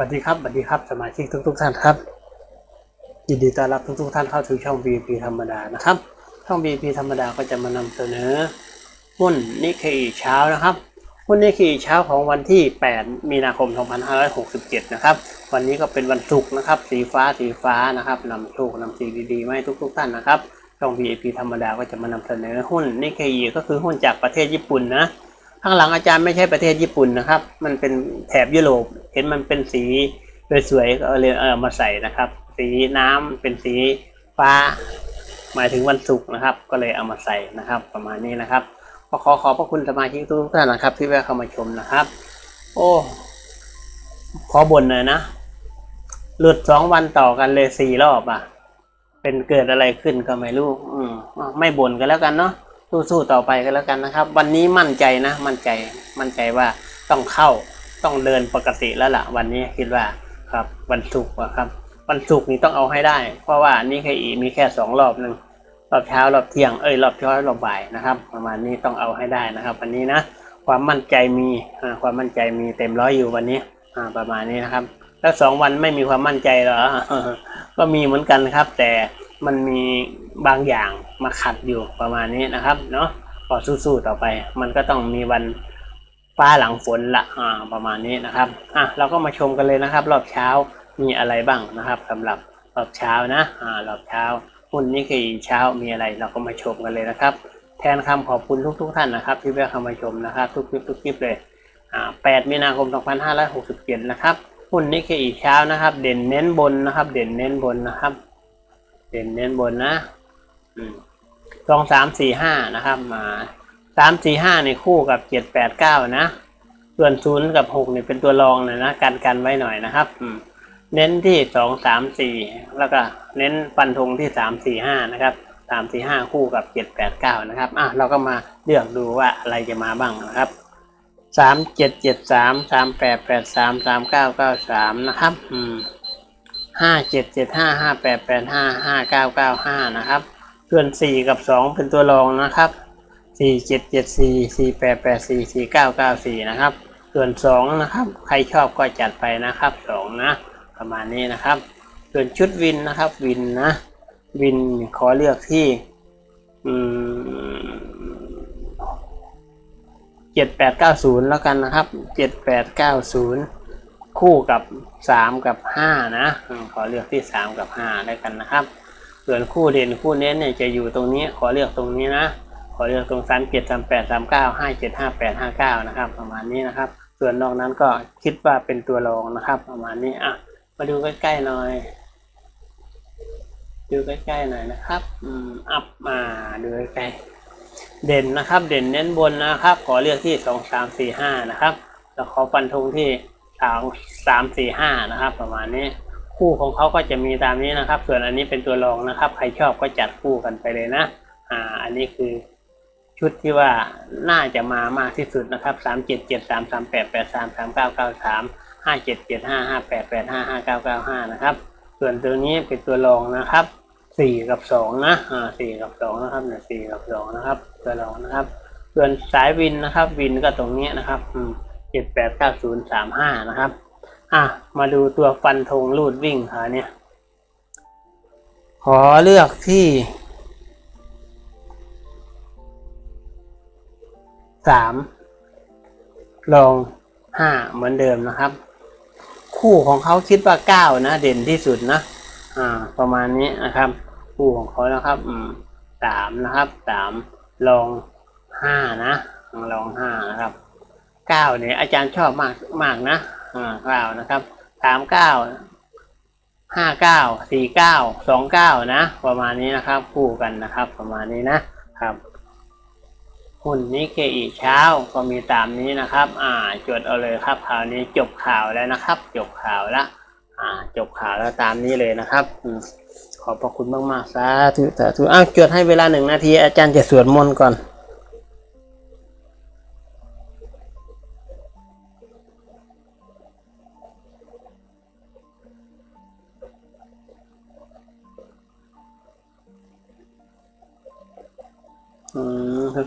สวัสดีครับสวัสดีครับสมาชิกทุกทุกๆท่านครับยินดีต้อนรับทุกทุกๆท่านเข้าสู่ช่อง VP ธรรมดานะครับ ช่อง VP ธรรมดาก็จะมานำเสนอหุ้นนิเคอีเช้านะครับหุ้นนิเคอีเช้าของวันที่ 8 มีนาคม 2567 นะครับ วันนี้ก็เป็นวันศุกร์นะครับ สีฟ้าสีฟ้านะครับนำโชคนำสีดีๆมาให้ทุกๆท่านนะครับช่อง VIP ธรรมดาก็จะมานำเสนอหุ้นนิเคอีก็คือหุ้นจากประเทศญี่ปุ่นนะ ข้างหลังอาจารย์ไม่ใช่ประเทศญี่ปุ่นนะครับ มันเป็นแถบยุโรป เห็นมันเป็นสีสวยๆก็เลยเอามาใส่นะครับ สีน้ำเป็นสีฟ้า หมายถึงวันศุกร์นะครับ ก็เลยเอามาใส่นะครับ ประมาณนี้นะครับก็ขอขอบพระคุณสมาชิกทุกท่านนะครับ ที่แวะเข้ามาชมนะครับ โอ้ขอบ่นหน่อยนะหลุดสองวันต่อกันเลยสี่รอบอะ เป็นเกิดอะไรขึ้นก็ไม่รู้ อืมไม่บ่นกันแล้วกันเนาะ สู้ๆต่อไปกันแล้วกันนะครับ วันนี้มั่นใจนะ มั่นใจมั่นใจว่าต้องเข้าต้องเดินปกติแล้วล่ะ วันนี้คิดว่าครับวันศุกร์ครับวันศุกร์นี้ต้องเอาให้ได้ เพราะว่านี่แค่อีมีแค่สองรอบหนึ่งรอบเช้ารอบเที่ยงเอ้ยรอบเช้ารอบบ่ายนะครับ ประมาณนี้ต้องเอาให้ได้นะครับ วันนี้นะความมั่นใจมีความมั่นใจมีเต็มร้อยอยู่วันนี้ประมาณนี้นะครับ แล้วสองวันไม่มีความมั่นใจเหรอก็มีเหมือนกันครับ แต่ มันมีบางอย่างมาขัดอยู่ประมาณนี้นะครับ เนาะก็สู้ๆต่อไป มันก็ต้องมีวันฟ้าหลังฝนละอ่าประมาณนี้นะครับอะเราก็มาชมกันเลยนะครับ รอบเช้ามีอะไรบ้างนะครับสำหรับรอบเช้านะอ่ารอบเช้าหุ้นนี้คือเช้ามีอะไร เราก็มาชมกันเลยนะครับ แทนคำขอบคุณทุกๆท่านนะครับ ที่แวะเข้ามาชมนะครับ ทุกคลิปทุกคลิปเลยอ่า8มีนาคม 2567 นะครับหุ้นนี้คืออีเช้านะครับ เด่นเน้นบนนะครับ เด่นเน้นบนนะครับ เด่นเน้นบนนะอืมสองสามสี่ห้านะครับมาสามสี่ห้าในคู่กับเจ็ดแปดเก้านะ ส่วนศูนย์กับหกเนี่ยเป็นตัวรองนะนะกันกันไว้หน่อยนะครับอืมเน้นที่สองสามสี่แล้วก็เน้นฟันธงที่สามสี่ห้านะครับสามสี่ห้าคู่กับเจ็ดแปดเก้านะครับอะเราก็มาเลือกดูว่าอะไรจะมาบ้างนะครับสามเจ็ดเจ็ดสามสามแปดแปดสามสามเก้าเก้าสามนะครับ อืม ห้าเจ็ดเจ็ดห้าห้าแปดแปดห้าห้าเก้าเก้าห้านะครับ ส่วนสี่กับสองเป็นตัวรองนะครับสี่เจ็ดเจ็ดสี่สี่แปดแปดสี่สี่เก้าเก้าสี่นะครับ ส่วนสองนะครับ ใครชอบก็จัดไปนะครับสองนะ ประมาณนี้นะครับ ส่วนชุดวินนะครับวินนะ วินขอเลือกที่เจ็ดแปดเก้าศูนย์แล้วกันนะครับ 7890 คู่กับสามกับห้านะขอเลือกที่สามกับห้าได้กันนะครับส่วนคู่เด่นคู่เน้นเนี่ยจะอยู่ตรงนี้ขอเลือกตรงนี้นะ ขอเลือกตรงสามเจ็ดสามแปดสามเก้าห้าเจ็ดห้าแปดห้าเก้านะครับ ประมาณนี้นะครับ ส่วนนอกนั้นก็คิดว่าเป็นตัวรองนะครับ ประมาณนี้อะมาดูใกล้ๆหน่อยดูใกล้ๆหน่อยนะครับอืมอัพมาดูใกล้เด่นนะครับ เด่นเน้นบนนะครับ ขอเลือกที่สองสามสี่ห้านะครับแล้วขอฟันธงที่ สามสามสี่ห้านะครับ ประมาณนี้ คู่ของเขาก็จะมีตามนี้นะครับ ส่วนอันนี้เป็นตัวรองนะครับ ใครชอบก็จัดคู่กันไปเลยนะ อ่า อันนี้คือชุดที่ว่าน่าจะมามากที่สุดนะครับสามเจ็ดเจ็ดสามสามแปดแปดสามสามเก้าเก้าสามห้าเจ็ดเจ็ดห้าห้าแปดแปดห้าห้าเก้าเก้าห้านะครับ ส่วนตัวนี้เป็นตัวรองนะครับสี่กับสองนะ อ่าสี่กับสองนะครับเนี่ยสี่กับสองนะครับ ตัวรองนะครับ ส่วนสายวินนะครับ วินก็ตรงนี้นะครับ อืม จ็ดแปดเก้าศูนย์สามห้านะครับ อะ มาดูตัวฟันธงลูดวิ่งค่ะเนี่ย ขอเลือกที่สามลองห้าเหมือนเดิมนะครับ คู่ของเขาคิดว่าเก้านะ เด่นที่สุดนะ อ่า ประมาณนี้นะครับ คู่ของเขานะครับ อืมสามนะครับสามลองห้านะลองห้านะครับ เก้าเนี่ยอาจารย์ชอบมากมากนะอ่าเก้านะครับสามเก้าห้าเก้าสี่เก้าสองเก้านะ ประมาณนี้นะครับคู่กันนะครับ ประมาณนี้นะครับหุ้นนี้เคอีเช้าก็มีตามนี้นะครับ อ่าจดเอาเลยครับข่าวนี้จบข่าวแล้วนะครับ จบข่าวละอ่า จบข่าวแล้วตามนี้เลยนะครับอืขอบพระคุณมากๆสาธุสาธุอ้าวจดให้เวลาหนึ่งนาทีอาจารย์จะสวดมนต์ก่อน อืมครับ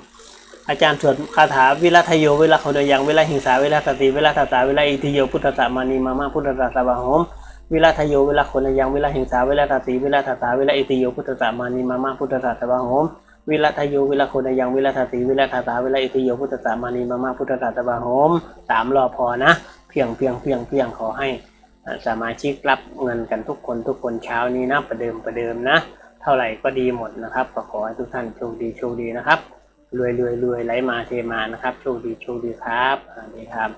อาจารย์สวดคาถาวิรัตโยเวลาโคดยังเวลาหิงสาเวลาสติเวลาตตาเวลาอิทิโยพุทธสามานีมามาพุทธะสาบาโหมเวลาทโยเวลาโคดยังเวลาหิงสาเวลาสติเวลาตตาเวลาอิทิโยพุทธสามานีมามาพุทธสาสบาโหมวิรัตโยเวลาโคดยังเวลาสติเวลาตตาเวลาอิทิโยพุทธสามานีมามาพุทธสาสบาโหมสามรอพอนะ เพียงเพียงเพียงเพียงขอให้สมาชิกรับเงินกันทุกคนทุกคนเช้านี้นะประเดิมประเดิมนะ เท่าไหร่ก็ดีหมดนะครับก็ขอให้ทุกท่านโชคดีโชคดีนะครับรวยรวยรวยไหลมาเทมานะครับ โชคดีโชคดีครับสวัสดีครับ